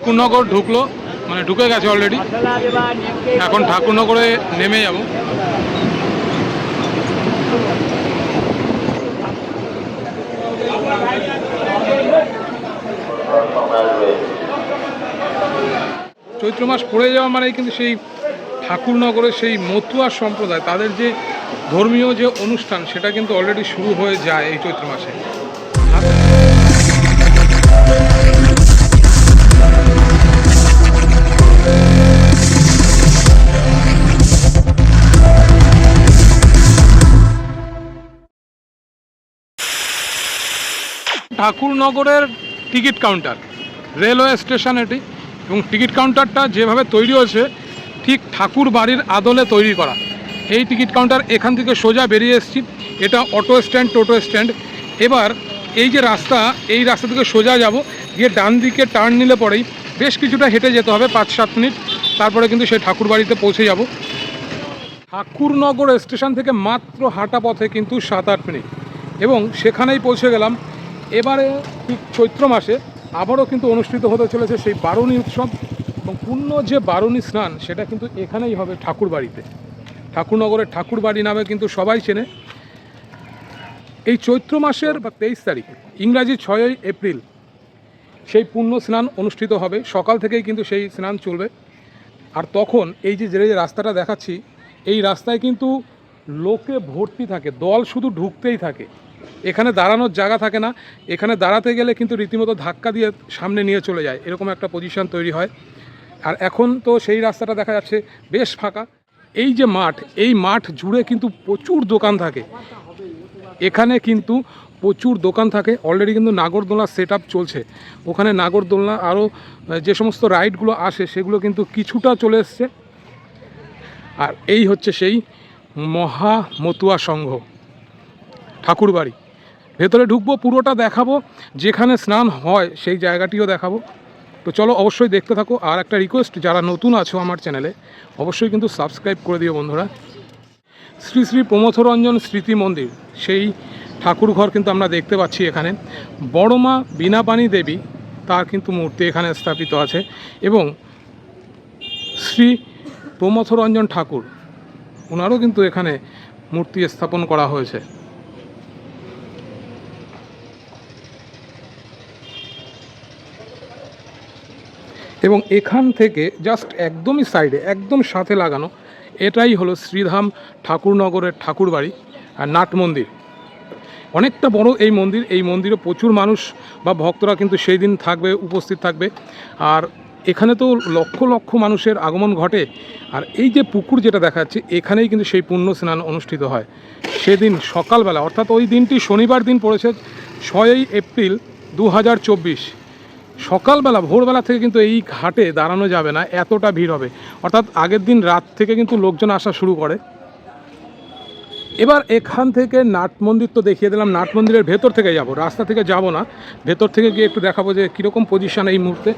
ঠাকুরনগর ঢুকলো মানে ঢুকে গেছে অলরেডি এখন ঠাকুরনগরে নেমে যাব। চৈত্র মাস পড়ে যাওয়া মানে কিন্তু সেই ঠাকুরনগরের সেই মতুয়া সম্প্রদায়, তাদের যে ধর্মীয় যে অনুষ্ঠান, সেটা কিন্তু অলরেডি শুরু হয়ে যায় এই চৈত্র মাসে। ঠাকুরনগরের টিকিট কাউন্টার, রেলওয়ে স্টেশন এটি, এবং টিকিট কাউন্টারটা যেভাবে তৈরি হয়েছে, ঠিক ঠাকুর বাড়ির আদলে তৈরি করা। এই টিকিট কাউন্টার এখান থেকে সোজা বেরিয়ে এসেছি, এটা অটো স্ট্যান্ড, টোটো স্ট্যান্ড। এবার এই যে রাস্তা, এই রাস্তা থেকে সোজা যাব, গিয়ে ডান দিকে টার্ন নিলে পরেই বেশ কিছুটা হেঁটে যেতে হবে, পাঁচ সাত মিনিট, তারপরে কিন্তু সেই ঠাকুর বাড়িতে পৌঁছে যাব। ঠাকুরনগর স্টেশন থেকে মাত্র হাঁটা পথে কিন্তু সাত আট মিনিট, এবং সেখানেই পৌঁছে গেলাম এবারে ঠিক চৈত্র মাসে আবারও কিন্তু অনুষ্ঠিত হতে চলেছে সেই বারুণী উৎসব এবং পূর্ণ যে বারুণী স্নান, সেটা কিন্তু এখানেই হবে ঠাকুর বাড়িতে ঠাকুরনগরের ঠাকুর বাড়ি নামে কিন্তু সবাই চেনে। এই চৈত্র মাসের বা তেইশ তারিখ, ইংরাজি ছয়ই এপ্রিল, সেই পূর্ণ স্নান অনুষ্ঠিত হবে। সকাল থেকেই কিন্তু সেই স্নান চলবে। আর তখন এই যে যে রাস্তাটা দেখাচ্ছি, এই রাস্তায় কিন্তু লোকে ভর্তি থাকে, দল শুধু ঢুকতেই থাকে। এখানে দাঁড়ানোর জায়গা থাকে না। এখানে দাঁড়াতে গেলে কিন্তু রীতিমতো ধাক্কা দিয়ে সামনে নিয়ে চলে যায়। এরকম একটা পজিশন তৈরি হয়। আর এখন তো সেই রাস্তাটা দেখা যাচ্ছে বেশ ফাঁকা। এই যে মাঠ, এই মাঠ জুড়ে কিন্তু প্রচুর দোকান থাকে। এখানে কিন্তু প্রচুর দোকান থাকে। অলরেডি কিন্তু নাগরদোলনা সেট চলছে। ওখানে নাগরদোলনা আরও যে সমস্ত রাইডগুলো আসে, সেগুলো কিন্তু কিছুটা চলে এসছে। আর এই হচ্ছে সেই মহা মতুয়া সংঘ। ঠাকুরবাড়ি। ভেতরে ঢুকবো, পুরোটা দেখাবো, যেখানে স্নান হয় সেই জায়গাটিও দেখাবো। তো চলো অবশ্যই দেখতে থাকো। আর একটা রিকোয়েস্ট যারা নতুন আছো আমার চ্যানেলে অবশ্যই কিন্তু সাবস্ক্রাইব করে দিও বন্ধুরা। শ্রী শ্রী প্রমথরঞ্জন স্মৃতি মন্দির, সেই ঠাকুর ঘর কিন্তু আমরা দেখতে পাচ্ছি এখানে। বড়মা বীণাপাণী দেবী, তার কিন্তু মূর্তি এখানে স্থাপিত আছে। এবং শ্রী প্রমথরঞ্জন ঠাকুর ওনারও কিন্তু এখানে মূর্তি স্থাপন করা হয়েছে। এবং এখান থেকে জাস্ট একদমই সাইডে একদম সাথে লাগানো, এটাই হলো শ্রীধাম ঠাকুরনগরের ঠাকুরবাড়ি আর নাট মন্দির। অনেকটা বড় এই মন্দির, এই মন্দিরে প্রচুর মানুষ বা ভক্তরা কিন্তু সেই দিন থাকবে, উপস্থিত থাকবে। আর এখানে তো লক্ষ লক্ষ মানুষের আগমন ঘটে। আর এই যে পুকুর যেটা দেখা যাচ্ছে এখানেই কিন্তু সেই পুণ্য স্নান অনুষ্ঠিত হয়। সেদিন সকালবেলা, অর্থাৎ ওই দিনটি শনিবার দিন পড়েছে, ছয়ই এপ্রিল দু হাজার চব্বিশ। সকালবেলা, ভোরবেলা থেকে কিন্তু এই ঘাটে দাঁড়ানো যাবে না, এতটা ভিড় হবে। অর্থাৎ আগের দিন রাত থেকে কিন্তু লোকজন আসা শুরু করে। এবার এখান থেকে নাট মন্দির তো দেখিয়ে দিলাম, নাট মন্দিরের ভেতর থেকে যাব, রাস্তা থেকে যাব না। ভেতর থেকে গিয়ে একটু দেখাবো যে কীরকম পজিশন এই মুহূর্তে।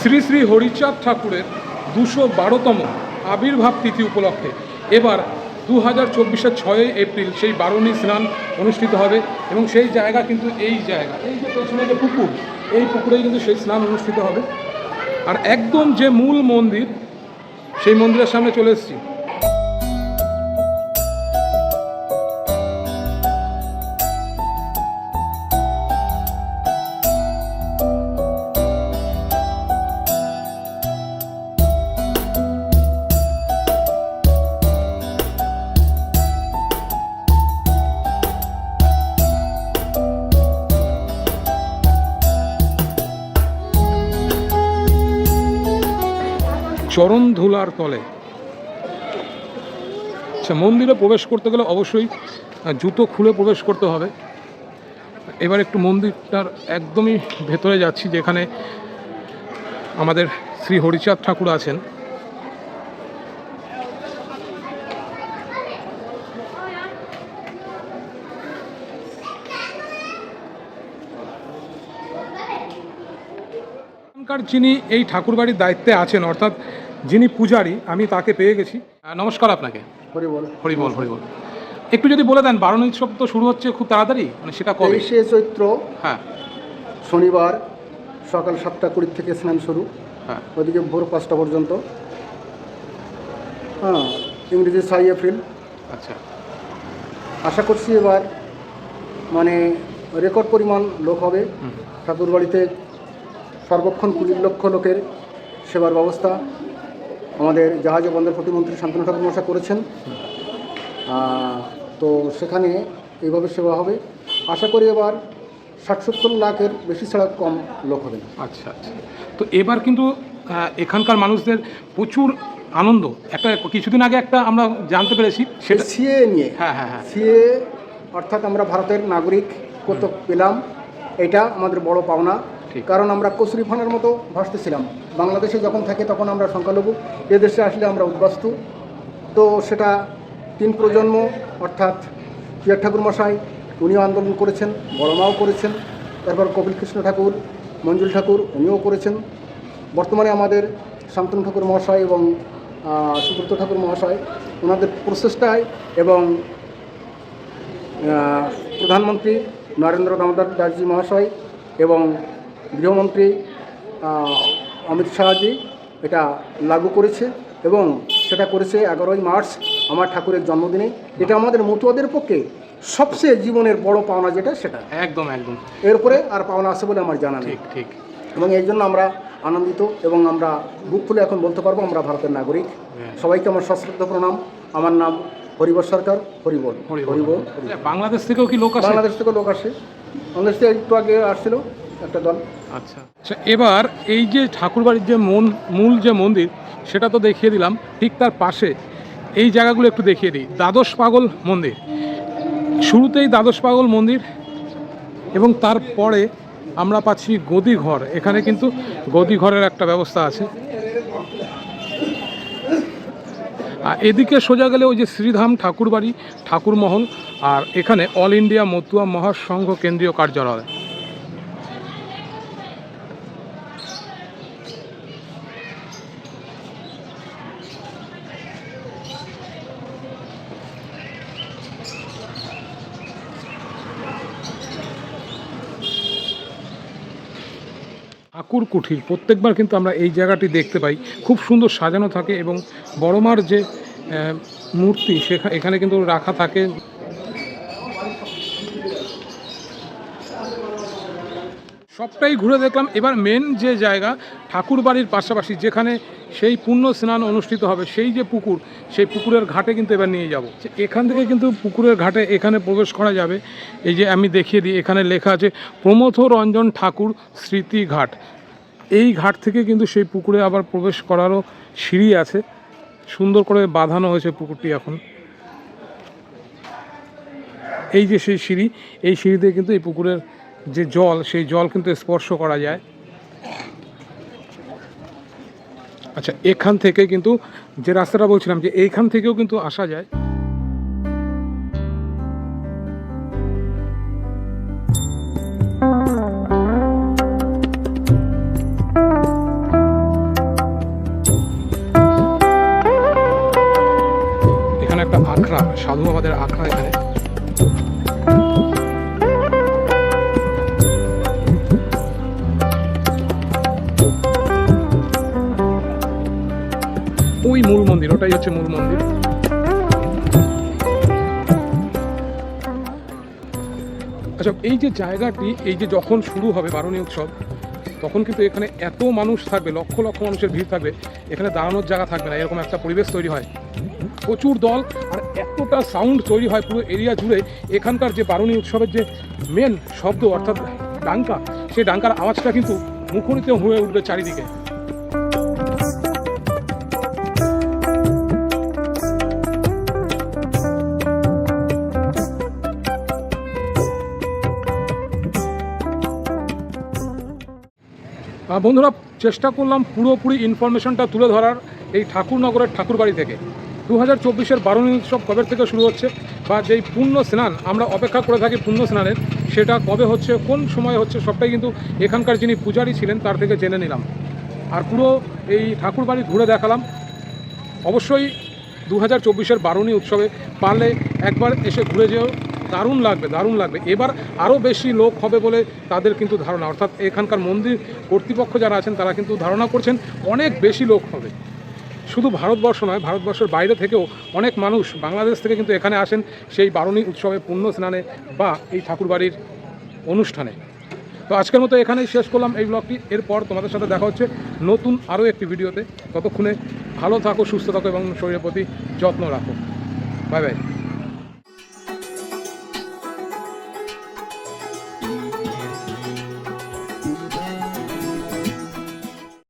শ্রী শ্রী হরিচাঁদ ঠাকুরের দুশো বারোতম আবির্ভাব তিথি উপলক্ষে। এবার দু হাজার চব্বিশের ছয়ই এপ্রিল সেই বারুণী স্নান অনুষ্ঠিত হবে এবং সেই জায়গা কিন্তু এই জায়গা। এই যে পেছনে যে পুকুর, এই পুকুরেই কিন্তু সেই স্নান অনুষ্ঠিত হবে। আর একদম যে মূল মন্দির, সেই মন্দিরের সামনে চলে এসেছি। চরণ ধুলার তলে। আচ্ছা মন্দিরে প্রবেশ করতে গেলে অবশ্যই জুতো খুলে প্রবেশ করতে হবে। এবার একটু মন্দিরটার একদমই ভেতরে যাচ্ছি, যেখানে আমাদের শ্রী হরিচাঁদ ঠাকুর আছেন। এখানকার যিনি এই ঠাকুরবাড়ির দায়িত্বে আছেন অর্থাৎ যিনি পূজারী আমি তাকে পেয়ে গেছি। নমস্কার আপনাকে। হরি বল হরি বল হরি বল একটু যদি বলে দেন বারণ উৎসব তো শুরু হচ্ছে খুব তাড়াতাড়ি? মানে সেটা কবে? তেইশে চৈত্র হ্যাঁ। শনিবার সকাল সাতটা কুড়ি থেকে স্নান শুরু। হ্যাঁ। ওদিকে ভোর পাঁচটা পর্যন্ত। হ্যাঁ ইংরেজি ছয় এপ্রিল। আচ্ছা। আশা করছি এবার মানে রেকর্ড পরিমাণ লোক হবে। হুম। ঠাকুরবাড়িতে সর্বক্ষণ কুড়ি লক্ষ লোকের সেবার ব্যবস্থা আমাদের জাহাজ ও বন্দর প্রতিমন্ত্রী শান্তনু ঠাকুর মশা করেছেন। তো সেখানে এইভাবে সেবা হবে। আশা করি এবার ষাট সত্তর লাখের বেশি ছাড়া কম লোক হবে না। আচ্ছা আচ্ছা। তো এবার কিন্তু এখানকার মানুষদের প্রচুর আনন্দ। একটা কিছুদিন আগে একটা আমরা জানতে পেরেছি সেটা সিএ নিয়ে। হ্যাঁ হ্যাঁ হ্যাঁ। সিএ অর্থাৎ আমরা ভারতের নাগরিক কত পেলাম। এটা আমাদের বড় পাওনা। কারণ আমরা কচুরি ফানের মতো ভাসতেছিলাম। বাংলাদেশে যখন থাকে তখন আমরা সংখ্যালঘু। এদেশে আসলে আমরা উদ্বাস্তু। তো সেটা তিন প্রজন্ম, অর্থাৎ পিয়ার ঠাকুর মশাই, উনিও আন্দোলন করেছেন, বড় মাও করেছেন তারপর কপিল কৃষ্ণ ঠাকুর, মঞ্জুল ঠাকুর, উনিও করেছেন। বর্তমানে আমাদের শান্তনু ঠাকুর মহাশয় এবং সুব্রত ঠাকুর মহাশয়, ওনাদের প্রচেষ্টায় এবং প্রধানমন্ত্রী নরেন্দ্র দামোদর দাসজি মহাশয় এবং গৃহমন্ত্রী অমিত শাহজি এটা লাগু করেছে এবং সেটা করেছে এগারোই মার্চ আমার ঠাকুরের জন্মদিনে। এটা আমাদের মতুয়াদের পক্ষে সবচেয়ে জীবনের বড় পাওনা যেটা সেটা। একদম একদম। এরপরে আর পাওনা আছে বলে আমার জানা নেই। ঠিক ঠিক। এবং এই জন্য আমরা আনন্দিত এবং আমরা বুক খুলে এখন বলতে পারব আমরা ভারতের নাগরিক। হ্যাঁ। সবাইকে আমার সশ্রদ্ধ প্রণাম। আমার নাম হরিবর সরকার হরিবল হরিবল বাংলাদেশ থেকেও কি লোক বাংলাদেশ থেকে লোক আসে। বাংলাদেশ থেকে একটু আগে আসছিল। একটা দল। আচ্ছা। আচ্ছা এবার এই যে ঠাকুরবাড়ির যে মন, মূল যে মন্দির, সেটা তো দেখিয়ে দিলাম, ঠিক তার পাশে। এই জায়গাগুলো একটু দেখিয়ে দিই। দ্বাদশ পাগল মন্দির। শুরুতেই দ্বাদশ পাগল মন্দির এবং তারপরে আমরা পাচ্ছি গদি ঘর এখানে কিন্তু গদি ঘরের একটা ব্যবস্থা আছে। আর এদিকে সোজা গেলে ওই যে শ্রীধাম ঠাকুরবাড়ি, ঠাকুরমহল, আর এখানে অল ইন্ডিয়া মতুয়া মহাসংঘ কেন্দ্রীয় কার্যালয়। ঠাকুর কুঠির। প্রত্যেকবার কিন্তু আমরা এই জায়গাটি দেখতে পাই। খুব সুন্দর সাজানো থাকে এবং বড়মার যে মূর্তি সেখানে এখানে কিন্তু রাখা থাকে। সবটাই ঘুরে দেখলাম। এবার মেন যে জায়গা ঠাকুর বাড়ির পাশাপাশি যেখানে সেই পুণ্য স্নান অনুষ্ঠিত হবে, সেই যে পুকুর, সেই পুকুরের ঘাটে কিন্তু এবার নিয়ে যাব। এখান থেকে কিন্তু পুকুরের ঘাটে এখানে প্রবেশ করা যাবে। এই যে আমি দেখিয়ে দিই, এখানে লেখা আছে, প্রমথ রঞ্জন ঠাকুর স্মৃতি ঘাট। এই ঘাট থেকে কিন্তু সেই পুকুরে আবার প্রবেশ করারও সিঁড়ি আছে। সুন্দর করে বাঁধানো হয়েছে পুকুরটি এখন। এই যে সেই সিঁড়ি, এই সিঁড়িতে কিন্তু এই পুকুরের যে জল, সেই জল কিন্তু স্পর্শ করা যায়। আচ্ছা এখান থেকে কিন্তু যে রাস্তাটা বলছিলাম, যে এইখান থেকেও কিন্তু আসা যায়। এখানে একটা আখড়া, সাধু বাবাদের আখড়া এখানে। ওই মূল মন্দির, ওটাই হচ্ছে মূল মন্দির। আচ্ছা এই যে জায়গাটি, এই যে যখন শুরু হবে বারণী উৎসব, তখন কিন্তু এখানে এত মানুষ থাকবে, লক্ষ লক্ষ মানুষের ভিড় থাকবে, এখানে দাঁড়ানোর জায়গা থাকবে না, এরকম একটা পরিবেশ তৈরি হয়। প্রচুর দল, আর এতটা সাউন্ড তৈরি হয় পুরো এরিয়া জুড়ে, এখানকার যে বারণী উৎসবের যে মেন শব্দ, অর্থাৎ ডাঙ্কা, সেই ডাঙ্কার আওয়াজটা কিন্তু মুখরিত হয়ে উঠবে চারিদিকে। বন্ধুরা, চেষ্টা করলাম পুরোপুরি ইনফরমেশনটা তুলে ধরার এই ঠাকুরনগরের ঠাকুরবাড়ি থেকে। দু হাজার চব্বিশের বারণী উৎসব কবে থেকে শুরু হচ্ছে বা যেই পুণ্য স্নান আমরা অপেক্ষা করে থাকি পুণ্য স্নানের, সেটা কবে হচ্ছে, কোন সময় হচ্ছে, সবটাই কিন্তু এখানকার যিনি পূজারী ছিলেন তার থেকে জেনে নিলাম। আর পুরো এই ঠাকুর বাড়ি ঘুরে দেখালাম। অবশ্যই দু হাজার চব্বিশের বারুণী উৎসবে পারলে একবার এসে ঘুরে যেও। দারুণ লাগবে দারুণ লাগবে। এবার আরও বেশি লোক হবে বলে তাদের কিন্তু ধারণা। অর্থাৎ এখানকার মন্দির কর্তৃপক্ষ যারা আছেন, তারা কিন্তু ধারণা করছেন অনেক বেশি লোক হবে। শুধু ভারতবর্ষ নয়, ভারতবর্ষের বাইরে থেকেও অনেক মানুষ বাংলাদেশ থেকে কিন্তু এখানে আসেন সেই বারুণী উৎসবে পুণ্য স্নানে বা এই ঠাকুরবাড়ির অনুষ্ঠানে। তো আজকের মতো এখানেই শেষ করলাম এই ব্লগটি। এরপর তোমাদের সাথে দেখা হচ্ছে নতুন আরও একটি ভিডিওতে। ততক্ষণে ভালো থাকো, সুস্থ থাকো এবং শরীরের প্রতি যত্ন রাখো। Bye bye.